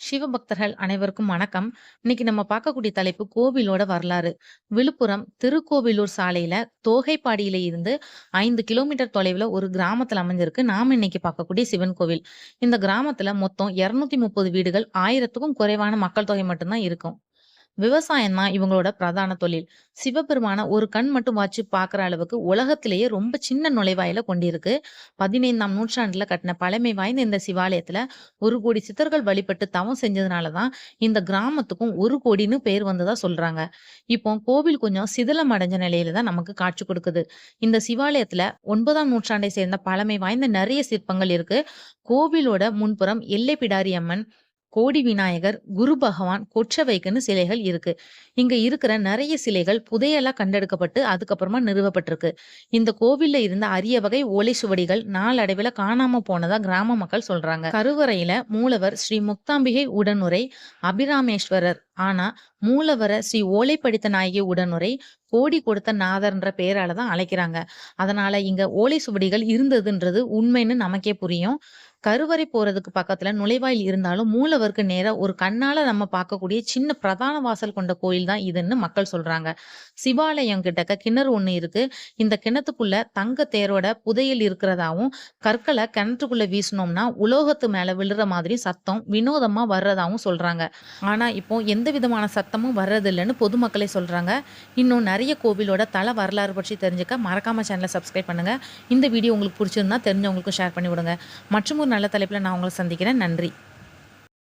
சிவபக்தர்கள் அனைவருக்கும் வணக்கம். இன்னைக்கு நம்ம பார்க்கக்கூடிய தலைப்பு கோவிலோட வரலாறு. விழுப்புரம் திருக்கோவிலூர் சாலையில தோகைப்பாடியில இருந்து ஐந்து கிலோமீட்டர் தொலைவுல ஒரு கிராமத்துல அமைஞ்சிருக்கு. நாம இன்னைக்கு பார்க்கக்கூடிய சிவன் கோவில். இந்த கிராமத்துல மொத்தம் 230 வீடுகள், 1000த்துக்கும் குறைவான மக்கள் தொகை மட்டும் தான் இருக்கும். விவசாயம் தான் இவங்களோட பிரதான தொழில். சிவபெருமான ஒரு கண் மட்டும் வாச்சு பாக்குற அளவுக்கு உலகத்திலேயே ரொம்ப சின்ன நுழைவாயில கொண்டிருக்கு. 15ஆம் நூற்றாண்டுல கட்டின பழமை வாய்ந்த இந்த சிவாலயத்துல ஒரு கோடி சித்தர்கள் வழிபட்டு தவம் செஞ்சதுனாலதான் இந்த கிராமத்துக்கும் ஒரு கோடின்னு பேர் வந்ததா சொல்றாங்க. இப்போ கோவில் கொஞ்சம் சிதிலம் அடைஞ்ச நிலையில தான் நமக்கு காட்சி கொடுக்குது. இந்த சிவாலயத்துல ஒன்பதாம் நூற்றாண்டை சேர்ந்த பழமை வாய்ந்த நிறைய சிற்பங்கள் இருக்கு. கோவிலோட முன்புறம் எல்லை பிடாரி அம்மன், கோடி விநாயகர், குரு பகவான், கொற்றவைக்குன்னு சிலைகள் இருக்கு. இங்க இருக்கிற நிறைய சிலைகள் புதையலா கண்டெடுக்கப்பட்டு அதுக்கப்புறமா நிறுவப்பட்டிருக்கு. இந்த கோவில்ல இருந்த அரிய வகை ஓலை சுவடிகள் நாளடைவில் காணாம போனதா கிராம மக்கள் சொல்றாங்க. கருவறையில மூலவர் ஸ்ரீ முக்தாம்பிகை உடனுரை அபிராமேஸ்வரர். ஆனா மூலவர ஸ்ரீ ஓலை படித்த நாயகி உடனுரை கோடி கொடுத்த நாதர்ன்ற பெயரால தான் அழைக்கிறாங்க. அதனால இங்க ஓலை சுவடிகள் இருந்ததுன்றது உண்மைன்னு நமக்கே புரியும். கருவறை போறதுக்கு பக்கத்துல நுழைவாயில் இருந்தாலும் மூலவருக்கு நேரா ஒரு கண்ணால நம்ம பார்க்கக்கூடிய சின்ன பிரதான வாசல் கொண்ட கோயில் தான் இதுன்னு மக்கள் சொல்றாங்க. சிவாலயம் கிட்டக்க கிணறு ஒண்ணு இருக்கு. இந்த கிணத்துக்குள்ள தங்க தேரோட புதையல் இருக்கிறதாவும், கற்களை கிணற்றுக்குள்ள வீசுனோம்னா உலோகத்து மேல விழுற மாதிரி சத்தம் வினோதமா வர்றதாவும் சொல்றாங்க. ஆனா இப்போ எந்த விதமான சத்தமும் வர்றதில்லைன்னு பொதுமக்களே சொல்றாங்க. இன்னும் நிறைய கோவிலோட தல வரலாறு பற்றி தெரிஞ்சுக்க மறக்காம சேனலை சப்ஸ்கிரைப் பண்ணுங்க. இந்த வீடியோ உங்களுக்கு பிடிச்சிருந்தா தெரிஞ்சவங்களுக்கும் ஷேர் பண்ணி விடுங்க. மற்றும் ஒரு நல்ல தலைப்பில் நான் உங்களை சந்திக்கிறேன். நன்றி.